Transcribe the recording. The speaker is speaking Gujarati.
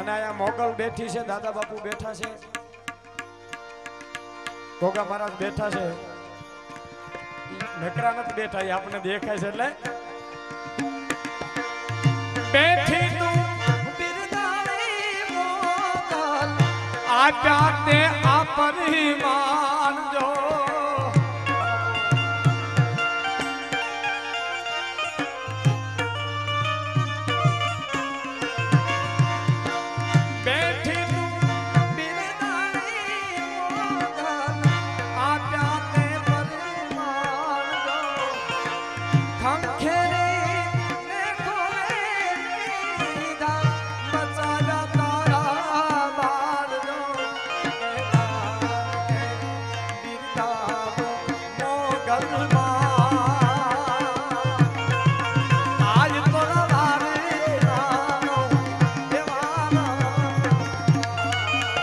અનાયા મોગલ બેઠી છે दादाबापू બેઠા છે કોગા મહારાજ બેઠા છે નકરા નથી બેઠા આપને દેખાય છે એટલે પેઠી તું બિરદાવી મોકલ આ પ્યાતે આપર માન જો Come,